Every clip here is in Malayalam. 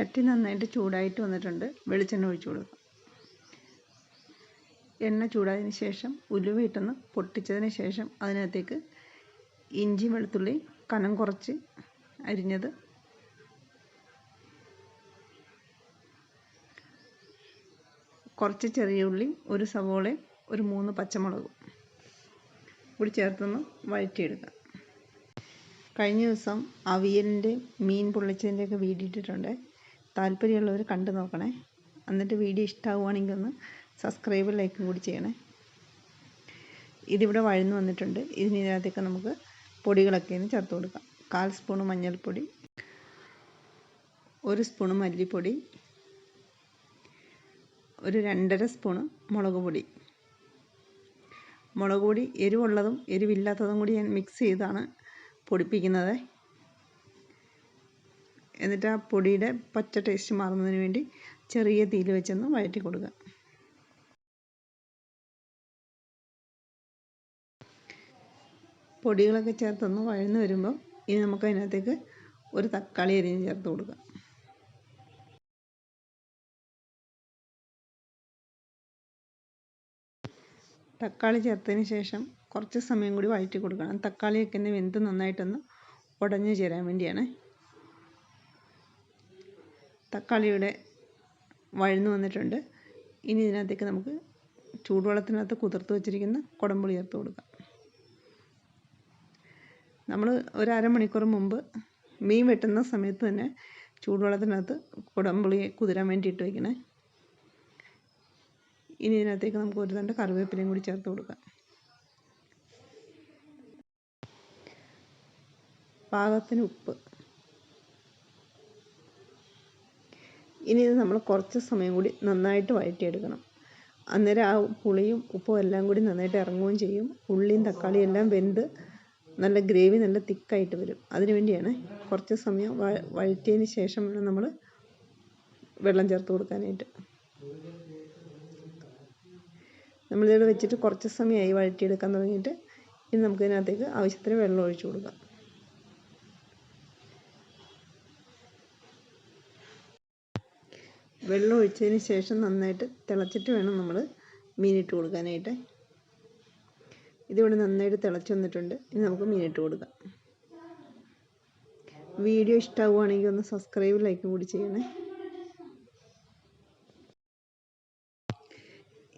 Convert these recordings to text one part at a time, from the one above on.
ചട്ടി നന്നായിട്ട് ചൂടായിട്ട് വന്നിട്ടുണ്ട്. വെളിച്ചെണ്ണ ഒഴിച്ചു കൊടുക്കാം. എണ്ണ ചൂടായതിന് ശേഷം ഉലുവ ഇട്ടൊന്ന് പൊട്ടിച്ചതിന് ശേഷം അതിനകത്തേക്ക് ഇഞ്ചി വെളുത്തുള്ളി കനം കുറച്ച് അരിഞ്ഞത് കുറച്ച് ചെറിയ ഉള്ളി ഒരു സവോളയും ഒരു മൂന്ന് പച്ചമുളകും കൂടി ചേർത്തൊന്ന് വഴറ്റിയെടുക്കാം. കഴിഞ്ഞ ദിവസം അവിയലിന്റെ മീൻ പൊള്ളിച്ചതിന്റെയൊക്കെ വീഡിയോ ഇട്ടിട്ടുണ്ട്. താല്പര്യമുള്ളവർ കണ്ടു നോക്കണേ. എന്നിട്ട് വീഡിയോ ഇഷ്ടമാവുകയാണെങ്കിൽ ഒന്ന് സബ്സ്ക്രൈബ് ലൈക്കും കൂടി ചെയ്യണേ. ഇതിവിടെ വഴന്നു വന്നിട്ടുണ്ട്. ഇതിനകത്തേക്ക് നമുക്ക് പൊടികളൊക്കെ ഒന്ന് ചേർത്ത് കൊടുക്കാം. കാൽ സ്പൂൺ മഞ്ഞൾപ്പൊടി ഒരു സ്പൂണ് മല്ലിപ്പൊടി ഒരു രണ്ടര സ്പൂണ് മുളക് പൊടി. മുളക് പൊടി എരിവുള്ളതും എരിവില്ലാത്തതും കൂടി ഞാൻ മിക്സ് ചെയ്താണ് പൊടിപ്പിക്കുന്നത്. എന്നിട്ട് ആ പൊടിയുടെ പച്ച ടേസ്റ്റ് മാറുന്നതിന് വേണ്ടി ചെറിയ തീയിൽ വെച്ചൊന്ന് വഴറ്റി കൊടുക്കുക. പൊടികളൊക്കെ ചേർത്തൊന്ന് വഴന്ന് വരുമ്പോൾ ഇനി നമുക്ക് അതിനകത്തേക്ക് ഒരു തക്കാളി അരിഞ്ഞ് ചേർത്ത് കൊടുക്കുക തക്കാളി ചേർത്തതിന് ശേഷം കുറച്ച് സമയം കൂടി വഴറ്റി കൊടുക്കണം. തക്കാളിയൊക്കെ ഒന്ന് വെന്ത് നന്നായിട്ടൊന്ന് ഉടഞ്ഞു ചേരാൻ വേണ്ടിയാണ് തക്കാളിയുടെ വഴന്നു വന്നിട്ടുണ്ട്. ഇനി ഇതിനകത്തേക്ക് നമുക്ക് ചൂടുവെള്ളത്തിനകത്ത് കുതിർത്ത് വെച്ചിരിക്കുന്ന കുടമ്പുളി ചേർത്ത് കൊടുക്കാം. നമ്മൾ ഒരു അരമണിക്കൂർ മുമ്പ് മീൻ വെട്ടുന്ന സമയത്ത് തന്നെ ചൂടുവെള്ളത്തിനകത്ത് കുടമ്പുളി കുതിരാൻ വേണ്ടിയിട്ട് വയ്ക്കണേ. ഇനി ഇതിനകത്തേക്ക് നമുക്ക് ഒരു തണ്ട് കറിവേപ്പിലയും കൂടി ചേർത്ത് കൊടുക്കാം. പാകത്തിന് ഉപ്പ്. ഇനി ഇത് നമ്മൾ കുറച്ച് സമയം കൂടി നന്നായിട്ട് വഴറ്റിയെടുക്കണം. അന്നേരം ആ പുളിയും ഉപ്പും എല്ലാം കൂടി നന്നായിട്ട് ഇറങ്ങുകയും ചെയ്യും. ഉള്ളിയും തക്കാളിയും എല്ലാം വെന്ത് നല്ല ഗ്രേവി നല്ല തിക്കായിട്ട് വരും. അതിനു വേണ്ടിയാണ് കുറച്ച് സമയം വഴറ്റിയതിന് ശേഷം വേണം നമ്മൾ വെള്ളം ചേർത്ത് കൊടുക്കാനായിട്ട്. നമ്മളിതിവിടെ വെച്ചിട്ട് കുറച്ച് സമയമായി വഴറ്റിയെടുക്കാൻ തുടങ്ങിയിട്ട് ഇനി നമുക്ക് ഇതിനകത്തേക്ക് ആവശ്യത്തിന് വെള്ളം ഒഴിച്ചു കൊടുക്കാം. വെള്ളം ഒഴിച്ചതിന് ശേഷം നന്നായിട്ട് തിളച്ചിട്ട് വേണം നമ്മൾ മീനിട്ട് കൊടുക്കാനായിട്ട്. ഇതിവിടെ നന്നായിട്ട് തിളച്ച് വന്നിട്ടുണ്ട്. ഇനി നമുക്ക് മീനിട്ട് കൊടുക്കാം. വീഡിയോ ഇഷ്ടമാവുകയാണെങ്കിൽ ഒന്ന് സബ്സ്ക്രൈബ് ലൈക്ക് കൂടി ചെയ്യണേ.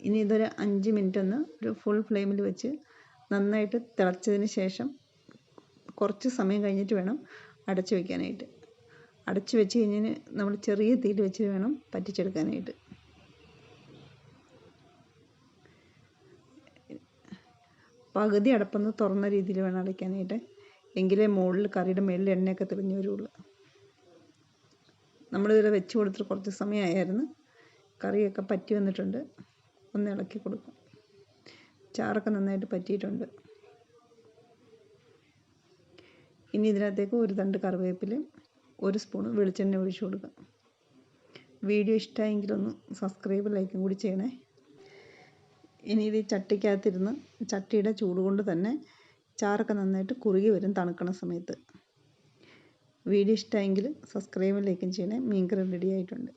ഇനി ഇതൊരു അഞ്ച് മിനിറ്റ് ഒന്ന് ഒരു ഫുൾ ഫ്ലെയിമിൽ വെച്ച് നന്നായിട്ട് തിളച്ചതിന് ശേഷം കുറച്ച് സമയം കഴിഞ്ഞിട്ട് വേണം അടച്ചു വയ്ക്കാനായിട്ട് അടച്ചു വെച്ച് കഴിഞ്ഞാൽ നമ്മൾ ചെറിയ തീയിൽ വെച്ച് വേണം പറ്റിച്ചെടുക്കാനായിട്ട്. പകുതി അടപ്പൊന്ന് തുറന്ന രീതിയിൽ വേണം അടയ്ക്കാനായിട്ട്. എങ്കിലേ മുകളിൽ കറിയുടെ മേളിൽ എണ്ണയൊക്കെ തെളിഞ്ഞു വരുള്ളൂ. നമ്മളിതിൽ വെച്ച് കൊടുത്തിട്ട് കുറച്ച് സമയമായിരുന്നു. കറിയൊക്കെ പറ്റി വന്നിട്ടുണ്ട്. ഒന്ന് ഇളക്കി കൊടുക്കും. ചാറൊക്കെ നന്നായിട്ട് പറ്റിയിട്ടുണ്ട്. ഇനി ഇതിനകത്തേക്ക് ഒരു തണ്ട് കറിവേപ്പിലയും ഒരു സ്പൂൺ വെളിച്ചെണ്ണ ഒഴിച്ചു കൊടുക്കുക. വീഡിയോ ഇഷ്ടമായെങ്കിൽ ഒന്ന് സബ്സ്ക്രൈബ് ലൈക്കും കൂടി ചെയ്യണേ. ഇനി ഇത് ചട്ടിക്കകത്തിരുന്ന് ചട്ടിയുടെ ചൂട് കൊണ്ട് തന്നെ ചാറൊക്കെ നന്നായിട്ട് കുറുകി വരും തണുക്കണ സമയത്ത്. വീഡിയോ ഇഷ്ടമായെങ്കിൽ സബ്സ്ക്രൈബ് ലൈക്കും ചെയ്യണേ. മീൻകറി റെഡി ആയിട്ടുണ്ട്.